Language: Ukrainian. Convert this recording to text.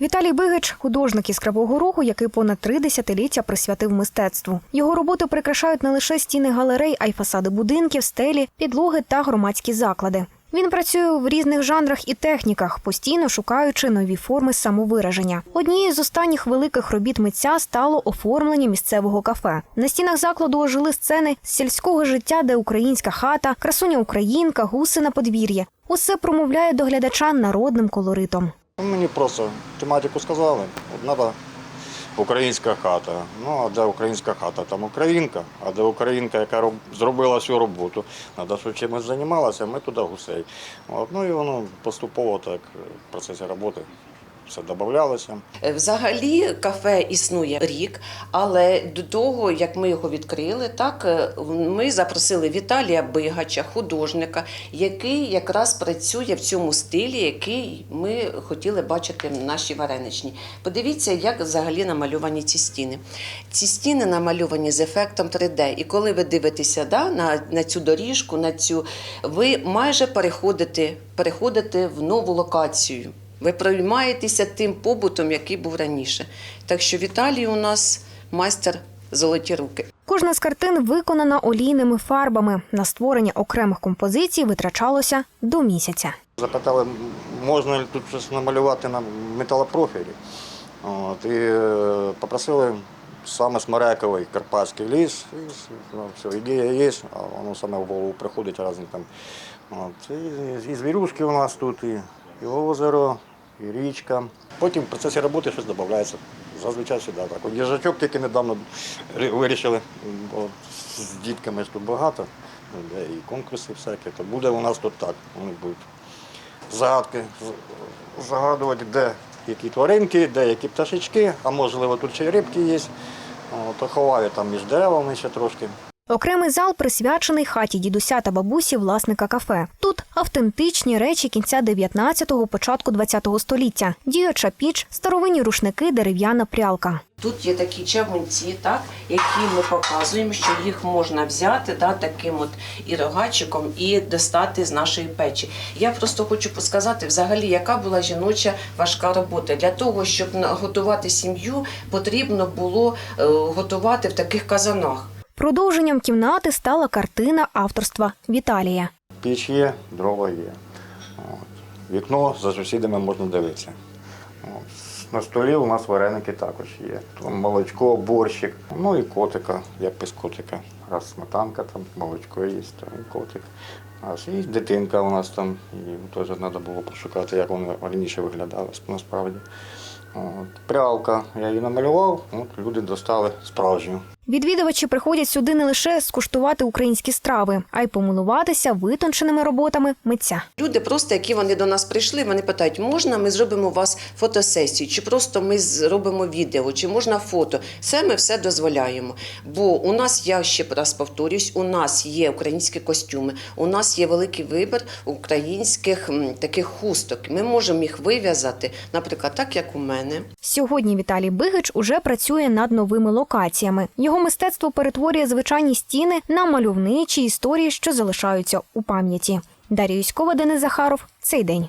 Віталій Бигич художник із Кривого Рогу, який понад три десятиліття присвятив мистецтву. Його роботи прикрашають не лише стіни галерей, а й фасади будинків, стелі, підлоги та громадські заклади. Він працює в різних жанрах і техніках, постійно шукаючи нові форми самовираження. Однією з останніх великих робіт митця стало оформлення місцевого кафе. На стінах закладу ожили сцени з сільського життя, де українська хата, красуня українка, гуси на подвір'ї. Усе промовляє до глядача народним колоритом. Ну, Мені просто тематику сказали, треба українська хата. Ну, а де українська хата? Там українка, а де українка, яка роб- зробила всю роботу. Треба, що чимось займалася, ми туди гусей. От, ну і воно поступово так в процесі роботи все додавалося. Е, Взагалі кафе існує рік, але до того, як ми його відкрили, так е, ми запросили Віталія Бигача, художника, який якраз працює в цьому стилі, який ми хотіли бачити в нашій вареничній. Подивіться, як взагалі намальовані ці стіни. Ці стіни намальовані з ефектом 3D. І коли ви дивитеся да, на, на цю доріжку, на цю, ви майже переходите, переходите в нову локацію. Ви приймаєтеся тим побутом, який був раніше. Так що Віталій у нас майстер золоті руки. Кожна з картин виконана олійними фарбами. На створення окремих композицій витрачалося до місяця. Запитали, можна ли тут щось намалювати на металопрофілі. От, і е, попросили саме Смерековий Карпатський ліс. І, ну, все, ідея є, а воно саме в голову приходить разом там. От, і, і звірюшки у нас тут, і, і озеро, і річка. Потім в процесі роботи щось додається. Зазвичай сюди так. Їжачок тільки недавно вирішили, от, з дітками тут багато, ну, де і конкурси всякі, то буде у нас тут так. Вони будуть загадки загадувати, де які тваринки, де які пташечки, а можливо тут ще й рибки є. То ховаю там між деревами ще трошки. Окремий зал присвячений хаті дідуся та бабусі власника кафе. Тут автентичні речі кінця 19-го, початку 20-го століття. Діюча піч, старовинні рушники, дерев'яна прялка. Тут є такі чавунці, так, які ми показуємо, що їх можна взяти да, таким от і рогачиком і достати з нашої печі. Я просто хочу сказати, взагалі, яка була жіноча важка робота. Для того, щоб готувати сім'ю, потрібно було е, готувати в таких казанах. Продовженням кімнати стала картина авторства Віталія. Піч є, дрова є. Вікно за сусідами можна дивитися. На столі у нас вареники також є. Там молочко, борщик, ну і котика, як без котика. Раз сметанка, там молочко є, і котик. Аж і дитинка у нас там, і теж треба було пошукати, як вони раніше виглядали насправді. От. Прялка, я її намалював, от люди достали справжню. Відвідувачі приходять сюди не лише скуштувати українські страви, а й помилуватися витонченими роботами митця. Люди, просто які вони до нас прийшли, вони питають, можна ми зробимо у вас фотосесію, чи просто ми зробимо відео, чи можна фото. Це ми все дозволяємо. Бо у нас, я ще раз повторюсь, у нас є українські костюми, у нас є великий вибір українських таких хусток. Ми можемо їх вив'язати, наприклад, так як у мене. Сьогодні Віталій Бигич уже працює над новими локаціями. Мистецтво перетворює звичайні стіни на мальовничі історії, що залишаються у пам'яті. Дар'я Юськова, Денис Захаров. Цей день.